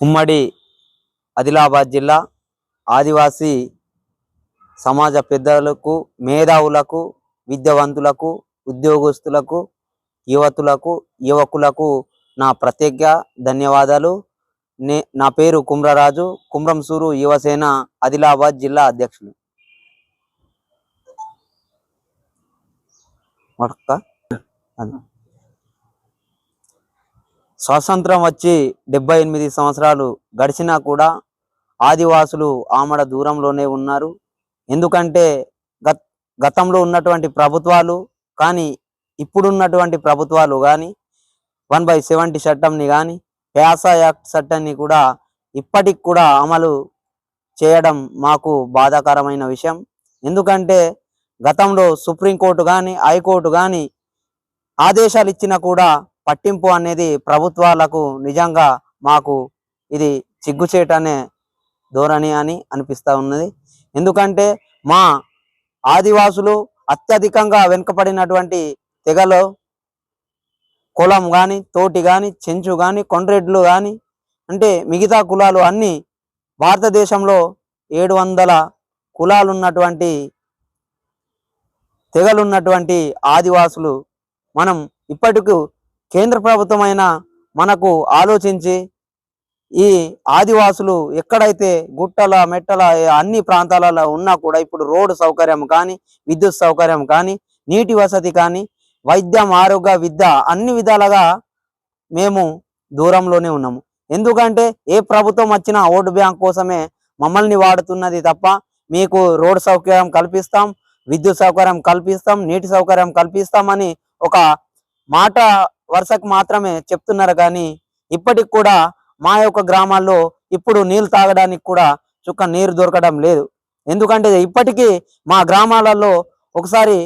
ఉమ్మడి ఆదిలాబాద్ జిల్లా ఆదివాసీ సమాజ పెద్దలకు మేధావులకు విద్యావంతులకు ఉద్యోగస్తులకు యువతులకు యువకులకు నా ప్రత్యేక ధన్యవాదాలు. నే నా పేరు కుమ్రరాజు కుమ్రంసూరు యువసేన ఆదిలాబాద్ జిల్లా అధ్యక్షులు. మడక? స్వాతంత్రం వచ్చి డెబ్బై ఎనిమిది సంవత్సరాలు గడిచినా కూడా ఆదివాసులు ఆమడ దూరంలోనే ఉన్నారు. ఎందుకంటే గత గతంలో ఉన్నటువంటి ప్రభుత్వాలు కానీ ఇప్పుడున్నటువంటి ప్రభుత్వాలు కానీ వన్ బై సెవెంటీ చట్టంని కానీ ప్యాసా యాక్ట్ చట్టాన్ని కూడా ఇప్పటికి కూడా అమలు చేయడం మాకు బాధాకరమైన విషయం. ఎందుకంటే గతంలో సుప్రీంకోర్టు కానీ హైకోర్టు కానీ ఆదేశాలు ఇచ్చినా కూడా పట్టింపు అనేది ప్రభుత్వాలకు నిజంగా మాకు ఇది చిగ్గుచేటనే ధోరణి అని అనిపిస్తూ ఉన్నది. ఎందుకంటే మా ఆదివాసులు అత్యధికంగా వెనుకబడినటువంటి తెగలో కులం కానీ తోటి కానీ చెంచు కానీ కొండ్రెడ్లు కానీ అంటే మిగతా కులాలు అన్నీ భారతదేశంలో ఏడు వందల కులాలు ఉన్నటువంటి తెగలున్నటువంటి ఆదివాసులు. మనం ఇప్పటికు కేంద్ర ప్రభుత్వమైన మనకు ఆలోచించి ఈ ఆదివాసులు ఎక్కడైతే గుట్టల మెట్టల అన్ని ప్రాంతాలలో ఉన్నా కూడా ఇప్పుడు రోడ్డు సౌకర్యం కానీ విద్యుత్ సౌకర్యం కానీ నీటి వసతి కానీ వైద్యం ఆరోగ్య విద్య అన్ని విధాలుగా మేము దూరంలోనే ఉన్నాము. ఎందుకంటే ఏ ప్రభుత్వం వచ్చినా ఓటు బ్యాంక్ కోసమే మమ్మల్ని వాడుతున్నది తప్ప మీకు రోడ్ సౌకర్యం కల్పిస్తాం విద్యుత్ సౌకర్యం కల్పిస్తాం నీటి సౌకర్యం కల్పిస్తామని ఒక మాట వరుసకు మాత్రమే చెప్తున్నారు కానీ ఇప్పటికి కూడా మా యొక్క గ్రామాల్లో ఇప్పుడు నీళ్ళు తాగడానికి కూడా చుక్క నీరు దొరకడం లేదు. ఎందుకంటే ఇప్పటికీ మా గ్రామాలలో ఒకసారి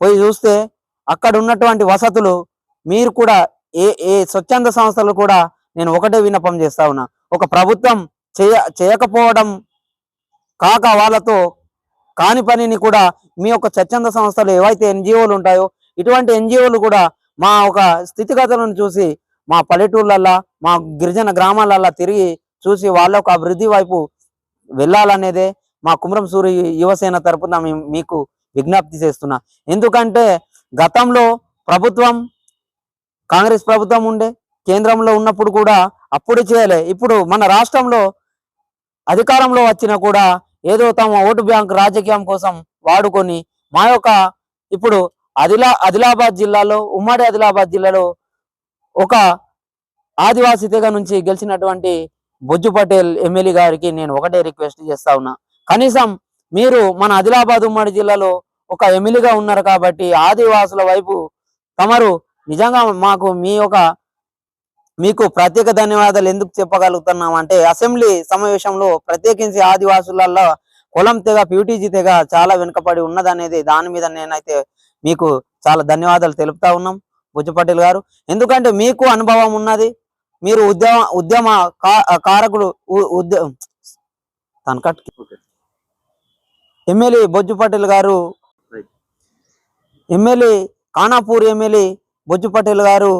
పోయి చూస్తే అక్కడ ఉన్నటువంటి వసతులు మీరు కూడా ఏ ఏ స్వచ్ఛంద సంస్థలు కూడా నేను ఒకటే విన్నపం చేస్తా ఉన్నా. ఒక ప్రభుత్వం చేయ చేయకపోవడం కాక వాళ్ళతో కాని పనిని కూడా మీ యొక్క స్వచ్ఛంద సంస్థలు ఏవైతే ఎన్జిఓలు ఉంటాయో ఇటువంటి ఎన్జిఓలు కూడా మా ఒక స్థితిగతులను చూసి మా పల్లెటూళ్ళల్లో మా గిరిజన గ్రామాలల్లో తిరిగి చూసి వాళ్ళ ఒక అభివృద్ధి వైపు వెళ్ళాలనేదే మా కుమరం సూరి యువసేన తరపున మేము మీకు విజ్ఞప్తి చేస్తున్నా. ఎందుకంటే గతంలో ప్రభుత్వం కాంగ్రెస్ ప్రభుత్వం ఉండే కేంద్రంలో ఉన్నప్పుడు కూడా అప్పుడు చేయలే. ఇప్పుడు మన రాష్ట్రంలో అధికారంలో వచ్చినా కూడా ఏదో తమ ఓటు బ్యాంక్ రాజకీయం కోసం వాడుకొని మా యొక్క ఇప్పుడు ఆదిలా ఆదిలాబాద్ జిల్లాలో ఉమ్మడి ఆదిలాబాద్ జిల్లాలో ఒక ఆదివాసీ తెగ నుంచి గెలిచినటువంటి బొజ్జు పటేల్ ఎమ్మెల్యే గారికి నేను ఒకటే రిక్వెస్ట్ చేస్తా ఉన్నా. కనీసం మీరు మన ఆదిలాబాద్ ఉమ్మడి జిల్లాలో ఒక ఎమ్మెల్యేగా ఉన్నారు కాబట్టి ఆదివాసుల వైపు తమరు నిజంగా మాకు మీ యొక్క మీకు ప్రత్యేక ధన్యవాదాలు ఎందుకు చెప్పగలుగుతున్నాం అంటే అసెంబ్లీ సమావేశంలో ప్రత్యేకించి ఆదివాసులలో కులం తెగ ప్యూటీజీ తెగ చాలా వెనుకబడి ఉన్నదనేది దాని మీద నేనైతే మీకు చాలా ధన్యవాదాలు తెలుపుతా ఉన్నాం బుజ్జ పటేల్ గారు. ఎందుకంటే మీకు అనుభవం ఉన్నది. మీరు ఉద్యమ ఉద్యమ కా- కారకులు ఉ- ఉద్య తనకట్ ఎమ్మెల్యే బొజ్జు పటేల్ గారు ఎమ్మెల్యే ఖానాపూర్ ఎమ్మెల్యే బొజ్జు పటేల్ గారు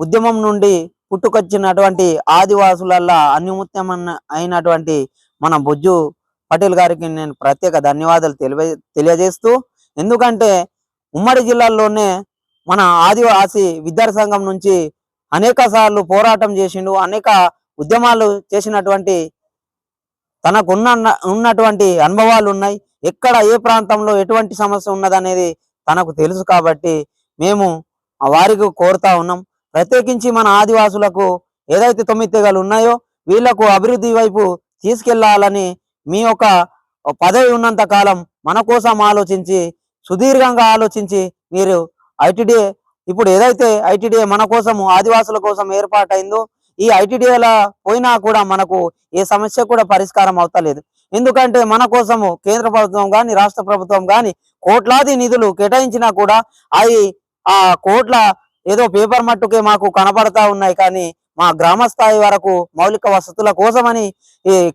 ఉద్యమం నుండి పుట్టుకొచ్చినటువంటి ఆదివాసులల్లా అన్యముత్యమన్న అయినటువంటి మన బొజ్జు పటేల్ గారికి నేను ప్రత్యేక ధన్యవాదాలు తెలియ తెలియజేస్తూ ఎందుకంటే ఉమ్మడి జిల్లాల్లోనే మన ఆదివాసి విద్యార్థి సంఘం నుంచి అనేక సార్లు పోరాటం చేసిండు అనేక ఉద్యమాలు చేసినటువంటి తనకు ఉన్న ఉన్నటువంటి అనుభవాలు ఉన్నాయి. ఎక్కడ ఏ ప్రాంతంలో ఎటువంటి సమస్య ఉన్నదనేది తనకు తెలుసు కాబట్టి మేము వారికి కోరుతా ఉన్నాం. ప్రత్యేకించి మన ఆదివాసులకు ఏదైతే తొమ్మిది తెగలు ఉన్నాయో వీళ్ళకు అభివృద్ధి వైపు తీసుకెళ్ళాలని మీ యొక్క పదవి ఉన్నంత కాలం మన కోసం ఆలోచించి సుదీర్ఘంగా ఆలోచించి మీరు ఐటీడీఏ ఇప్పుడు ఏదైతే ఐటీడీఏ మన కోసము ఆదివాసుల కోసం ఏర్పాటైందో ఈ ఐటీడీఏలా పోయినా కూడా మనకు ఏ సమస్య కూడా పరిష్కారం అవుతలేదు. ఎందుకంటే మన కోసము కేంద్ర ప్రభుత్వం కానీ రాష్ట్ర ప్రభుత్వం కానీ కోట్లాది నిధులు కేటాయించినా కూడా అవి ఆ కోట్ల ఏదో పేపర్ మట్టుకే మాకు కనపడతా ఉన్నాయి కానీ మా గ్రామ స్థాయి వరకు మౌలిక వసతుల కోసమని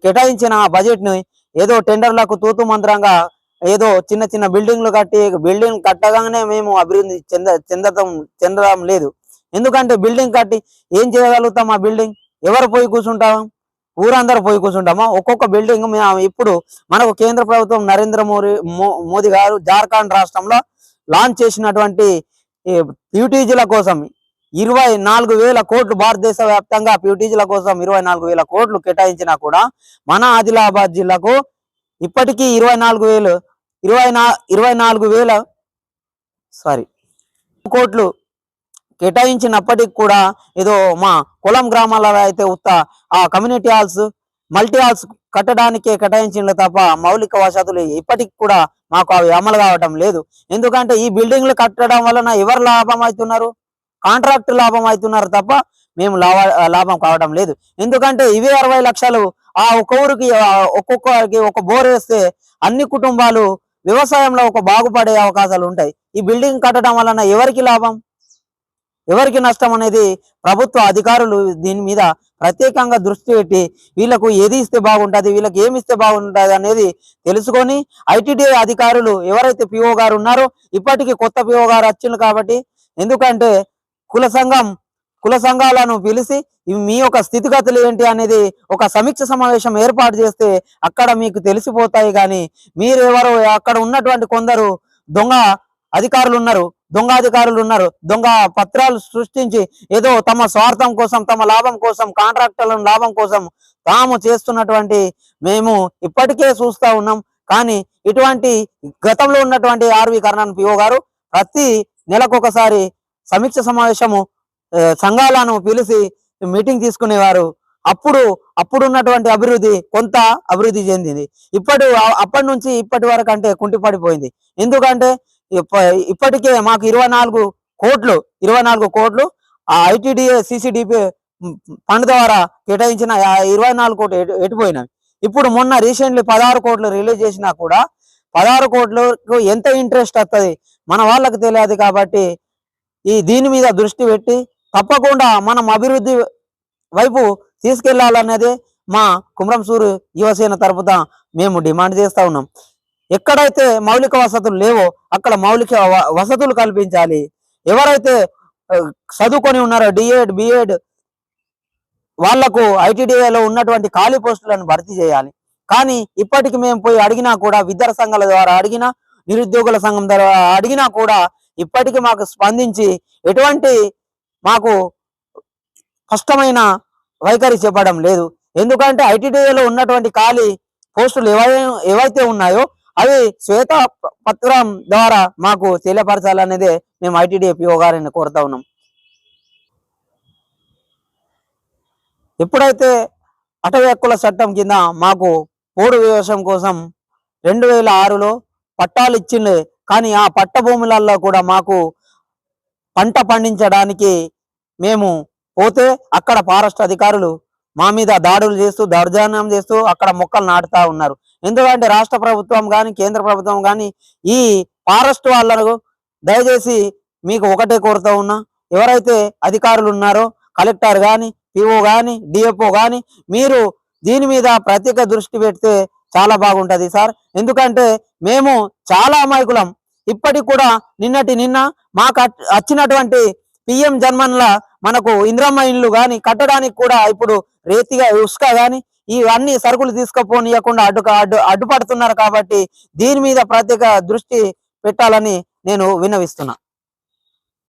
కేటాయించిన బడ్జెట్ని ఏదో టెండర్లకు తూతు మంత్రంగా ఏదో చిన్న చిన్న బిల్డింగ్లు కట్టి బిల్డింగ్ కట్టగానే మేము అభివృద్ధి చెంద చెందటం చెందడం లేదు. ఎందుకంటే బిల్డింగ్ కట్టి ఏం చేయగలుగుతాం ఆ బిల్డింగ్? ఎవరు పోయి కూర్చుంటాం ఊరందరూ పోయి కూర్చుంటామా? ఒక్కొక్క బిల్డింగ్ మేము ఇప్పుడు మనకు కేంద్ర ప్రభుత్వం నరేంద్ర మోడీ మోదీ గారు జార్ఖండ్ రాష్ట్రంలో లాంచ్ చేసినటువంటి ప్యూటీజీల కోసం ఇరవై నాలుగు వేల కోట్లు భారతదేశ వ్యాప్తంగా ప్యూటీజీల కోసం ఇరవై నాలుగు వేల కోట్లు కేటాయించినా కూడా మన ఆదిలాబాద్ జిల్లాకు ఇప్పటికీ ఇరవై నాలుగు వేలు ఇరవై నా ఇరవై నాలుగు వేల సారీ కోట్లు కేటాయించినప్పటికి కూడా ఏదో మా కులం గ్రామాలలో అయితే ఉత్త ఆ కమ్యూనిటీ హాల్స్ మల్టీ హాల్స్ కట్టడానికే కేటాయించిండ్రు తప్ప మౌలిక వసతులు ఇప్పటికి కూడా మాకు అవి అమలు కావటం లేదు. ఎందుకంటే ఈ బిల్డింగ్లు కట్టడం వలన ఎవరు లాభం అవుతున్నారు కాంట్రాక్ట్ లాభం అవుతున్నారు తప్ప మేము లాభ లాభం కావడం లేదు. ఎందుకంటే ఇవే అరవై లక్షలు ఆ ఒక్క ఊరికి ఒక్కొక్కరికి ఒక బోర్ వేస్తే అన్ని కుటుంబాలు వ్యవసాయంలో ఒక బాగుపడే అవకాశాలు ఉంటాయి. ఈ బిల్డింగ్ కట్టడం వలన ఎవరికి లాభం? ఎవరికి నష్టం అనేది ప్రభుత్వ అధికారులు దీని మీద ప్రత్యేకంగా దృష్టి పెట్టి వీళ్ళకు ఏది ఇస్తే బాగుంటది వీళ్ళకి ఏమి ఇస్తే బాగుంటుంది అనేది తెలుసుకొని ఐటీడీఐ అధికారులు ఎవరైతే పిఓ గారు ఉన్నారో ఇప్పటికీ కొత్త పిఓ గారు వచ్చింది కాబట్టి ఎందుకంటే కుల సంఘం కుల సంఘాలను పిలిచి మీ యొక్క స్థితిగతులు ఏంటి అనేది ఒక సమీక్ష సమావేశం ఏర్పాటు చేస్తే అక్కడ మీకు తెలిసిపోతాయి కానీ మీరెవరో అక్కడ ఉన్నటువంటి కొందరు దొంగ అధికారులు ఉన్నారు దొంగ అధికారులు ఉన్నారు దొంగ పత్రాలు సృష్టించి ఏదో తమ స్వార్థం కోసం తమ లాభం కోసం కాంట్రాక్టర్ల లాభం కోసం తాము చేస్తున్నటువంటి మేము ఇప్పటికే చూస్తా ఉన్నాం. కానీ ఇటువంటి గతంలో ఉన్నటువంటి ఆర్వి కర్ణన్ పిఓ గారు ప్రతి నెలకొకసారి సమీక్ష సమావేశము సంఘాలను పిలిచి మీటింగ్ తీసుకునేవారు. అప్పుడు అప్పుడున్నటువంటి అభివృద్ధి కొంత అభివృద్ధి చెందింది. ఇప్పటి అప్పటి నుంచి ఇప్పటి వరకు అంటే కుంటిపడిపోయింది. ఎందుకంటే ఇప్ప- ఇప్పటికే మాకు ఇరవై నాలుగు కోట్లు ఇరవై నాలుగు కోట్లు ఆ ఐటీడీఏ సిసిడిపి ఫండ్ ద్వారా కేటాయించిన ఇరవై నాలుగు కోట్లు ఎటు- ఎటుపోయినవి. ఇప్పుడు మొన్న రీసెంట్లీ పదహారు కోట్లు రిలీజ్ చేసినా కూడా పదహారు కోట్లకు ఎంత ఇంట్రెస్ట్ వస్తుంది మన వాళ్ళకి తెలియదు కాబట్టి ఈ దీని మీద దృష్టి పెట్టి తప్పకుండా మనం అభివృద్ధి వైపు తీసుకెళ్ళాలన్నదే మా కుమ్రంసూరు యువసేన తరపున మేము డిమాండ్ చేస్తా ఉన్నాం. ఎక్కడైతే మౌలిక వసతులు లేవో అక్కడ మౌలిక వసతులు కల్పించాలి. ఎవరైతే చదువుకొని ఉన్నారో డిఎడ్ బిఎడ్ వాళ్ళకు ఐటీడీఏలో ఉన్నటువంటి ఖాళీ పోస్టులను భర్తీ చేయాలి. కానీ ఇప్పటికి మేము పోయి అడిగినా కూడా విద్యార్థి సంఘాల ద్వారా అడిగినా నిరుద్యోగుల సంఘం ద్వారా అడిగినా కూడా ఇప్పటికీ మాకు స్పందించి ఎటువంటి మాకు స్పష్టమైన వైఖరి చెప్పడం లేదు. ఎందుకంటే ఐటీడీఏలో ఉన్నటువంటి ఖాళీ పోస్టులు ఏవై ఏవైతే ఉన్నాయో అవి శ్వేత పత్రం ద్వారా మాకు తెలియపరచాలనేదే మేము ఐటీడీఏ పిఓ గారిని కోరుతా ఉన్నాం. ఎప్పుడైతే అటవీ హక్కుల చట్టం కింద మాకు పోడు వ్యవసాయం కోసం రెండు వేల ఆరులో పట్టాలు ఇచ్చిండే కానీ ఆ పట్ట భూములలో కూడా మాకు పంట పండించడానికి మేము పోతే అక్కడ ఫారెస్ట్ అధికారులు మా మీద దాడులు చేస్తూ దౌర్జన్యం చేస్తూ అక్కడ మొక్కలు నాటుతా ఉన్నారు. ఎందుకంటే రాష్ట్ర ప్రభుత్వం కానీ కేంద్ర ప్రభుత్వం కానీ ఈ ఫారెస్ట్ వాళ్ళకు దయచేసి మీకు ఒకటే కోరుతా ఉన్నా. ఎవరైతే అధికారులు ఉన్నారో కలెక్టర్ కానీ పిఓ కానీ డిఎఫ్ఓ కానీ మీరు దీని మీద ప్రత్యేక దృష్టి పెడితే చాలా బాగుంటుంది సార్. ఎందుకంటే మేము చాలా అమాయకులం. ఇప్పటికి కూడా నిన్నటి నిన్న మాకు వచ్చినటువంటి పిఎం జన్మన్ల మనకు ఇంద్రమ్మ ఇండ్లు కానీ కట్టడానికి కూడా ఇప్పుడు రేతిగా ఉస్క కానీ ఇవన్నీ సరుకులు తీసుకుపోనీయకుండా అడ్డు అడ్డు అడ్డుపడుతున్నారు కాబట్టి దీని మీద ప్రత్యేక దృష్టి పెట్టాలని నేను విన్నవిస్తున్నా.